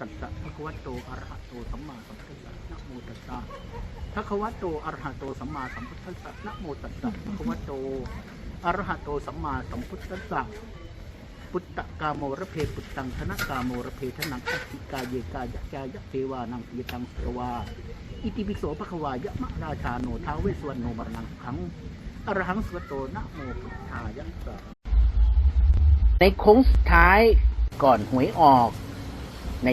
ตัสสะภะคะวะโตอะระหะโตสัมมาสัมพุทธัสสะนะโมตัสสะภะคะวะโตอะระหะโตสัมมาสัมพุทธัสสะนะโมตัสสะภะคะวะโตอะระหะโตสัมมาสัมพุทธัสสะพุทธกาโมระเพปุตตังธนกาโมระเพทนังอติกาเยกายะจายะเทวานังปิยตังเทวาอิติปิโสภะควายะมะราชาโนท้าวเวสสวรรณโนมรณังขังอรหังสวตโตนะโมพุทธายะสาในโค้งสุดท้ายก่อนหวยออก ใน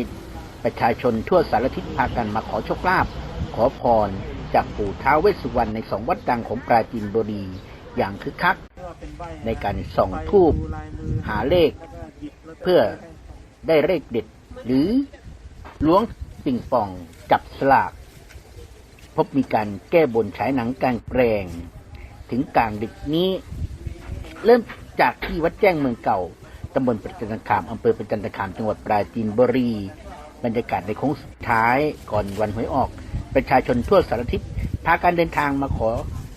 ประชาชนทั่วสารทิศพากันมาขอโชคลาภขอพร จากปู่ท้าวเวสสุวรรณในสองวัดดังของปราจีนบุรีอย่างคึกคัก ในการส่องทูบหาเลข เพื่อได้เลขเด็ด หรือล้วงปิงปองจับสลาก พบมีการแก้บนฉายหนังกลางแปลง ถึงกลางดึกนี้ เริ่มจากที่วัดแจ้งเมืองเก่า ตำบลประจันตคามอำเภอประจันตคามจังหวัดปราจีนบุรี บรรยากาศในโค้งสุดท้ายก่อนวันหวยออก ประชาชนทั่วสารทิศพาการเดินทางมาขอ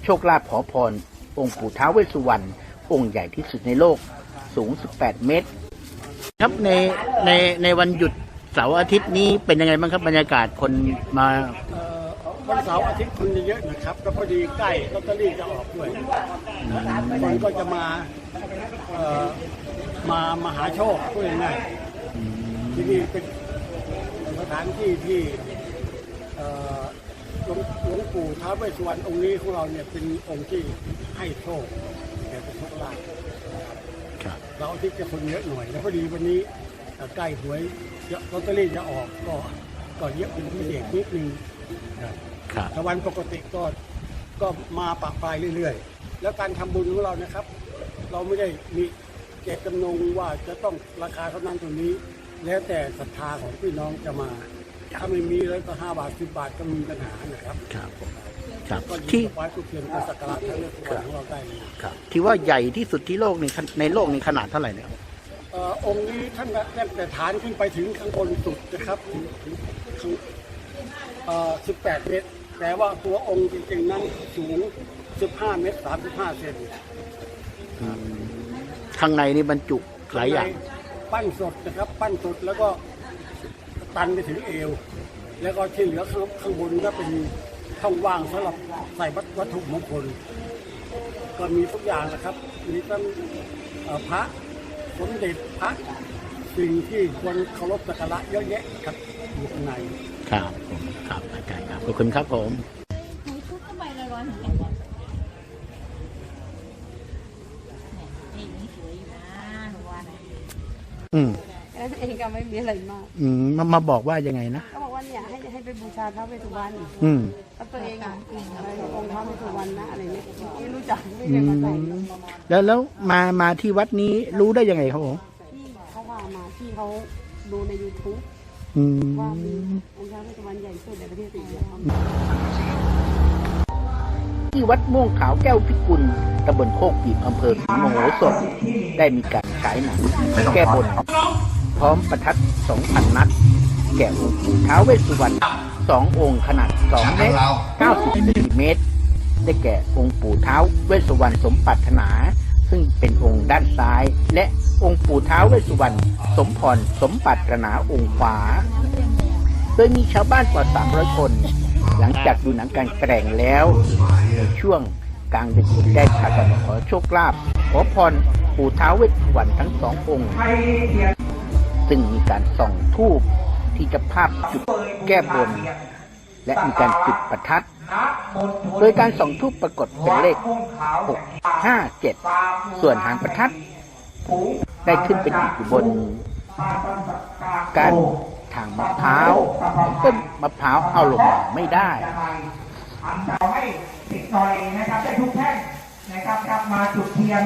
โชคลาภขอพร องค์ปู่ท้าวเวสสุวรรณองค์ใหญ่ที่สุดในโลกสูง 18 เมตร ครับในในในวันหยุดเสาร์อาทิตย์นี้เป็นยังไงบ้างครับบรรยากาศคนมาวันเสาร์อาทิตย์คนจะเยอะนะครับ แล้วพอดีใกล้ลอตเตอรี่จะออกด้วยคนก็จะมา มามาหาโชคพูดง่ายๆที่นี่เป็นสถานที่ที่เอ่อหลวงหลวงปู่ท้าวเวสสุวรรณองค์นี้ของเราเนี่ยเป็นองค์ที่ให้โชคแก่เป็นโชคลาภครับเราอาทิตย์จะคนเยอะหน่อยแล้วพอดีวันนี้เอ่อใกล้หวยลอตเตอรี่จะออกก็ก็เยอะเป็นพิเศษนิดนึงครับครับแต่วันปกติก็ก็มาปะปลายเรื่อยๆ แล้วการทำบุญของเรานะครับ เราไม่ได้มีเจตจำนงว่าจะต้องราคาเท่านั้นเท่านี้ แล้วแต่ศรัทธาของพี่น้องจะมา ถ้าไม่มีแล้วก็ห้าบาทสิบบาทก็มีปัญหานะครับครับผมครับก็ยิที่นไว้ทุกเทียนเป็นสักการะท่านเลือกวันของเราได้เลยครับที่ว่าใหญ่ที่สุดที่โลกในในโลกในขนาดเท่าไหร่เนี่ยเอ่อองค์นี้ท่านตั้งแต่ฐานขึ้นไปถึงข้างบนสุดนะครับถึงถึงข้างเอ่อ18 เมตรแต่ว่าตัวองค์จริงๆนั้นสูง 15 เมตร 35 เซน ข้างในนี่บรรจุหลายอย่างปั้นสดนะครับ ปั้นสดแล้วก็ตันไปถึงเอว แล้วก็ที่เหลือข้างข้างบนก็เป็นช่องว่างสำหรับใส่วัตถุมงคล ก็มีทุกอย่างนะครับ มีทั้งเอ่อพระสมเด็จพระสิ่งที่ควรเคารพสักการะเยอะแยะครับอยู่ข้างในครับผมครับอาจารย์ครับขอบคุณครับผม หนูชุบเข้าไปเลยร้อนอย่างเงี้ยเนี่ยนี่นี่สวยอยู่นะหนูว่านะ อืมแค่นั้นเองก็ไม่มีอะไรมาก อืมมามาบอกว่ายังไงนะ ก็บอกว่าเนี่ยให้ให้ไปบูชาท้าวเวสสุวรรณอืม แล้วตัวเองอะอะไรองค์ท้าวเวสสุวรรณนะอะไรเนี่ยไม่รู้จักไม่อืเคยมาใส่มแล้วแล้วมามาที่วัดนี้รู้ได้ยังไงครับผมที่เขาว่ามาที่เขาดูใน YouTube อืว่ามีม องค์ท้าวเวสสุวรรณใหญ่สุดในประเทศไทยแล้วที่วัดม่วงขาวแก้วพิกุล ตำบลโคกปีบอำเภอศรีมโหสถได้มีการฉายหนังแก้บนพร้อมประทัดสองพันนัด แก่องค์ปู่ท้าวเวสสุวรรณสององค์ขนาดสองเมตรเก้าสิบเซนติเมตร ได้แก่องค์ปู่ท้าวเวสสุวรรณสมปรารถนา ซึ่งเป็นองค์ด้านซ้าย และองค์ปู่ท้าวเวสสุวรรณสมพรสมปรารถนาองค์ขวา โดยมีชาวบ้านกว่า300คน หลังจากดูหนังกลารแปลงแล้วในช่วง กลางดึกได้พากันขอโชคลาภขอพรปู่ท้าวเวสสุวรรณทั้งสององค์ ซึ่งมีการส่องทูบที่จะภาพจุดแก้บน และมีการจุดประทัด โดยการส่องทูบปรากฏเป็นเลข 6 5 7 ส่วนหางประทัด ได้ขึ้นเป็นอยู่บนการทางมะพร้าวต้นมะพร้าวเอาลงมาไม่ได้ เอาให้ติดหน่อยนะครับได้ทุกแท่งนะครับครับมาจุดเทียน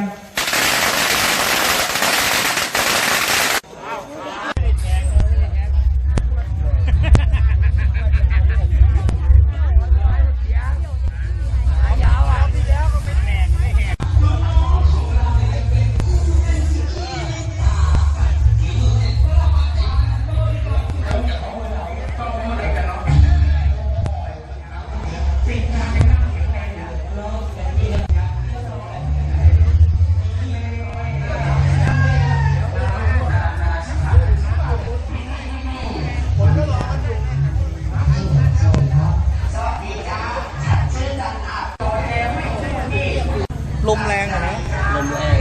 ลมแรง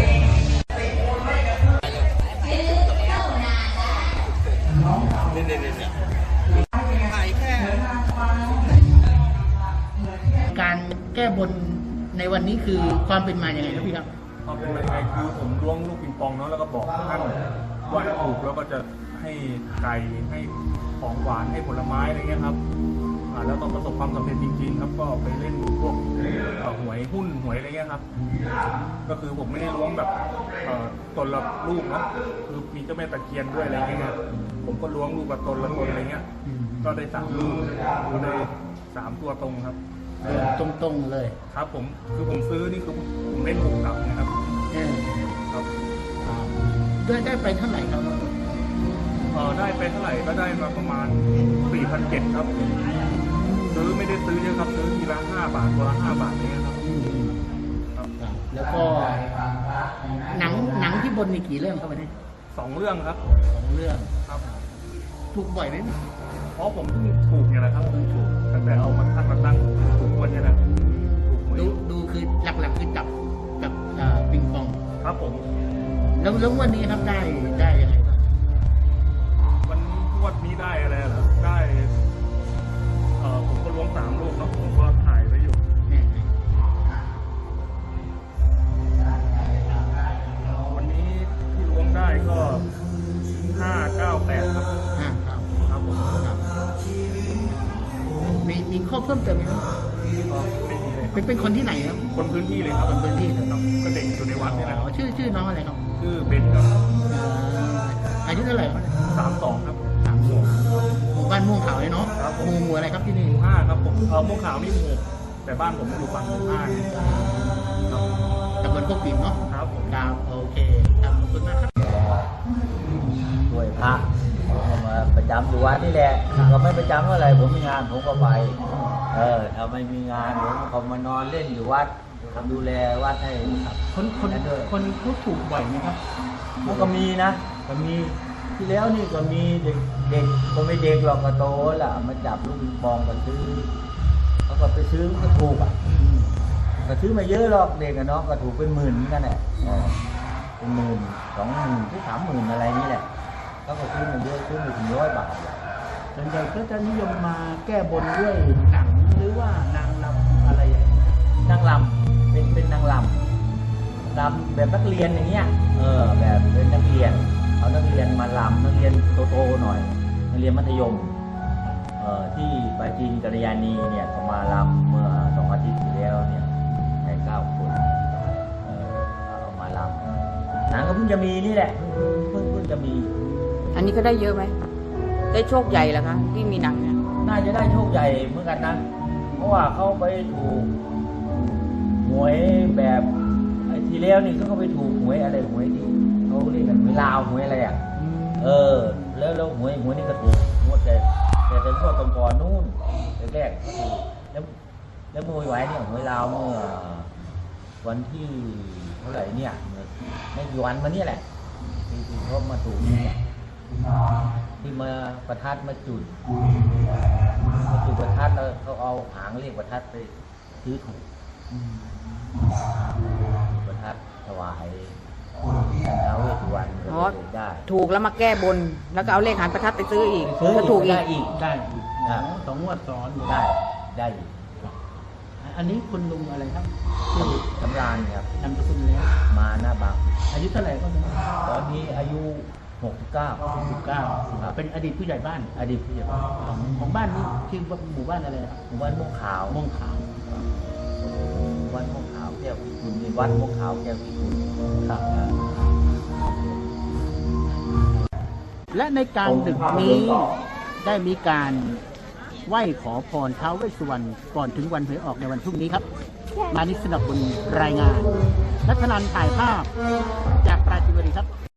เนี่ยเนี่ยเนี่ยเนี่ยถ่ายแค่การแก้บนในวันนี้คือความเป็นมาอย่างไรครับพี่ครับความเป็นมายังไงคือผมล้วงลูกปิงปองเนาะแล้วก็บอกท่านว่าถูกแล้วก็จะให้ไก่ให้ของหวานให้ผลไม้อะไรเงี้ยครับ อ่าแล้วก็ประสบความสำเร็จจริง ๆ ครับก็ไปเล่นพวกเอ่อหวยหุ้นหวยอะไรเงี้ยครับ ก็คือผมไม่ได้ล้วงแบบเอ่อตนละลูกนะคือมีเจ้าแม่ตะเคียนด้วยอะไรเงี้ยครับผมก็ล้วงลูกกับตนละตนอะไรเงี้ย ก็ได้สามลูกก็ได้สามตัวตรงครับตรงๆเลยครับ ผมคือผมซื้อนี่คือผมเล่นถูกกลับนะครับเออครับได้ได้ไปเท่าไหร่ครับเออได้ไปเท่าไหร่ก็ได้มาประมาณ4,700ครับ บาทตัวละ5บาทเนี่ยครับครับแล้วก็หนังหนังที่บนมีกี่เรื่องครับวันนี้สองเรื่องครับสองเรื่องครับถูกบ่อยไหมเพราะผมเพิ่งถูกเนี่ยแหละครับเพิ่งถูกตั้งแต่เอามาตั้งมาตั้งถูกวันเนี่ยนะถูกหวยดูดูคือหลักๆคือจับกับอ่าปิงปองครับผมแล้วแล้ววันนี้ครับได้ได้ พิ่มเติมไหมครับก็ไม่มีเลยเป็นเป็นคนที่ไหนครับคนพื้นที่เลยครับคนพื้นที่เลยครับก็เด็กอยู่ในวัดนี่แหละคอ๋รัอบชื่อชื่อน้องอะไรครับชื่อเบนครับอ่าอายุเท่าไหร่ครับสามสองครับสามสองหมู่บ้านม่วงขาวเลยเนาะครับผมหมู่หมู่อะไรครับที่นี่หมู่ห้าครับผมเออม่วงขาวนี่หมู่หกแต่บ้านผมอยู่ฝั่งหมู่ห้าครับตำบลโคกปิ่นเนาะครับผมครับโอเคครับขอบคุณมากครับด้วยพระผมมาประจำอยู่วัดนี่แหละก็ไม่ประจำเมื่อไหร่ผมมีงานผมก็ไป เออถ้าไม่มีงานผมก็มานอนเล่นอยู่วัดดูแลวัดให้ครับคนคนนั่นด้วยคนเขาถูกบ่อยไหมครับมันก็มีนะก็มีที่แล้วนี่ก็มีเด็กเด็กก็ไม่เด็กหรอกก็โตแล้วมาจับลูกปิงปองก็ซื้อเขาก็ไปซื้อก็ถูกอะก็ซื้อมาเยอะหรอกเด็กอะเนาะก็ถูกเป็นหมื่นเหมือนกันแหละเออเป็นหมื่นสองหมื่นที่สามหมื่นอะไรนี่แหละเขาก็ซื้อมาเยอะซื้อมาถึงร้อยบาทส่วนใหญ่ก็จะนิยมมาแก้บนด้วยหนังหรือ ว่านางรำอะไรอย่างเงี้ยนางลำเป็นเป็นนางลำลำแบบนักเรียนอย่างเงี้ยเออแบบเป็นนักเรียน เอานักเรียนมาลำนักเรียนโตๆหน่อย นักเรียนมัธยมเอ่อที่ปราจีนกัลยาณีเนี่ยเขามาลำเมื่อสองอาทิตย์ที่แล้วเนี่ยแค่เก้าคนเออเอามาลำหนังก็เพิ่งจะมีนี่แหละเพิ่งเพิ่งจะมี อันนี้ก็ได้เยอะไหมได้โชคใหญ่เหรอคะที่มีหนังเนี่ยน่าจะได้โชคใหญ่เหมือนกันนะ เพราะว่าเขาไปถูกหวยแบบไอ้ทีแล้วนี่เขาก็ไปถูกหวยอะไรหวยที่เขาเรียกกันหวยลาวหวยอะไรอะเออ แล้วแล้วหวยหวยนี่ก็ถูกงวดแต่แต่เป็นพวกกำกรนู่นแรกๆก็ถูกแล้วแล้วมวยไหวเนี่ยหวยลาวเมื่อวันที่เท่าไหร่เนี่ยเมื่อไม่กี่วันมาเนี่ยแหละที่ที่เขามาถูกเนี่ยที่มาประทัดมาจุด เขาเอาหางเรียกประทัดไปซื้อถูกจุดประทัดถวายท่านท้าวเวสสุวรรณก็อ๋อเลยได้ ถูกแล้วมาแก้บน แล้วก็เอาเลขหางประทัดไปซื้ออีกซื้อก็ถูกอีได้ก อีกได้อีกอ่าสองงวดซ้อนอยู่ได้ ได้อีกอันนี้คุณลุงอะไรครับชื่อสำราญครับนามสกุลแล้วมาหน้าบางอายุเท่าไหร่ก็เป็นตอนนี้อายุ 69สิบเก้าเป็นอดีตผู้ใหญ่บ้าน อดีตผู้ใหญ่บ้านของของบ้านนี้ชื่อว่าหมู่บ้านอะไรครับหมู่บ้านม่วงขาวม่วงขาววัดม่วงขาวแก้วพิคุณวัดม่วงขาวแก้วพิคุณครับและในการดึกนี้ได้มีการไหว้ขอพรท้าวเวสสุวรรณก่อนถึงวันหวยออกในวันพรุ่งนี้ครับ มานิสนับบุญรายงานนัทนันถ่ายภาพจากปราจีนบุรีครับ